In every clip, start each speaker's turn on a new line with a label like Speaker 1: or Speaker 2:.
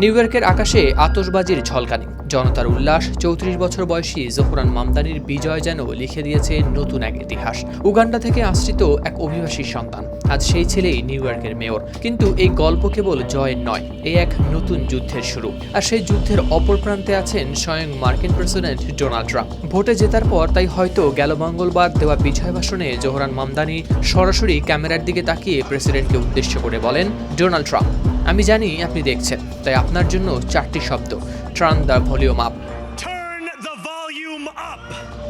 Speaker 1: New ইয়র্কের আকাশে আতশবাজির ঝলকানি। জনতার উল্লাস, চৌত্রিশ বছর বয়সী জোহরান মামদানির বিজয় যেন লিখে দিয়েছে নতুন এক ইতিহাস। উগান্ডা থেকে আশ্রিত এক অভিবাসী সন্তান। আজ সেই ছেলেই নিউ ইয়র্কের মেয়র। কিন্তু এই গল্প কেবল জয়ের নয় এই এক নতুন যুদ্ধের শুরু। আর সেই যুদ্ধের অপর প্রান্তে আছেন স্বয়ং মার্কিন প্রেসিডেন্ট ডোনাল্ড ট্রাম্প। ভোটে জেতার পর তাই হয়তো গেল মঙ্গলবার দেওয়া বিজয় ভাষণে জোহরান মামদানি সরাসরি ক্যামেরার দিকে তাকিয়ে প্রেসিডেন্টকে উদ্দেশ্য করে বলেন, ডোনাল্ড ট্রাম্প। আমি জানি আপনি দেখছেন তাই আপনার জন্য চারটি শব্দ ট্রান দ্য ভলিউম আপ।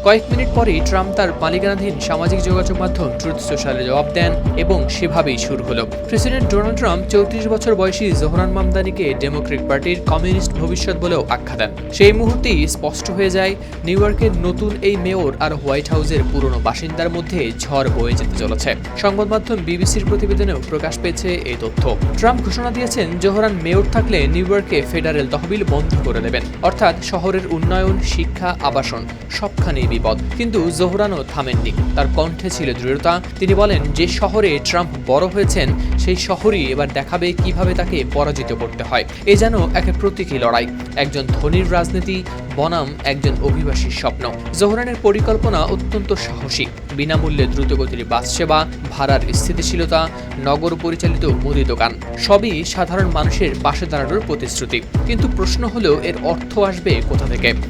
Speaker 1: কয়েক মিনিট পরেই ট্রাম্প তার মালিকানাধীন সামাজিক যোগাযোগ মাধ্যম ট্রুথ সোশ্যালে জবাব দেন এবং সেভাবেই শুরু হলো। প্রেসিডেন্ট ডোনাল্ড ট্রাম্প চৌত্রিশ বছর বয়সী জোহরান মামদানিকে ডেমোক্রেট পার্টির কমিউনিস্ট ভবিষ্যৎ বলেও আখ্যা দেন। সেই মুহূর্তেই স্পষ্ট হয়ে যায়, নিউ ইয়র্কের নতুন এই মেয়র আর হোয়াইট হাউসের পুরনো বাসিন্দার মধ্যে ঝড় বয়ে যেতে চলেছে। সংবাদ মাধ্যম বিবিসির প্রতিবেদনেও প্রকাশ পেয়েছে এই তথ্য। ট্রাম্প ঘোষণা দিয়েছেন, জোহরান মেয়র থাকলে নিউ ইয়র্কে ফেডারেল তহবিল বন্ধ করে দেবেন। অর্থাৎ শহরের উন্নয়ন, শিক্ষা, আবাসন সবখানেই বিপদ। কিন্তু জোহরানও থামেননি। তার কণ্ঠে ছিল দৃঢ়তা। তিনি বলেন, যে শহরে ট্রাম্প বড় হয়েছেন, সেই শহরই এবার দেখাবে কীভাবে তাকে পরাজিত করতে হয়। এ যেন এক প্রতীকী লড়াই। একজন ধনীর রাজনীতি, বনাম একজন অভিবাসীর স্বপ্ন। জোহরানের পরিকল্পনা অত্যন্ত সাহসী। বিনামূল্যে দ্রুতগতির বাস সেবা, ভাড়ার স্থিতিশীলতা, নগর পরিচালিত মুদি দোকান, সবই সাধারণ মানুষের পাশে দাঁড়ানোর প্রতিশ্রুতি। কিন্তু প্রশ্ন হলো এর অর্থ আসবে কোথা থেকে?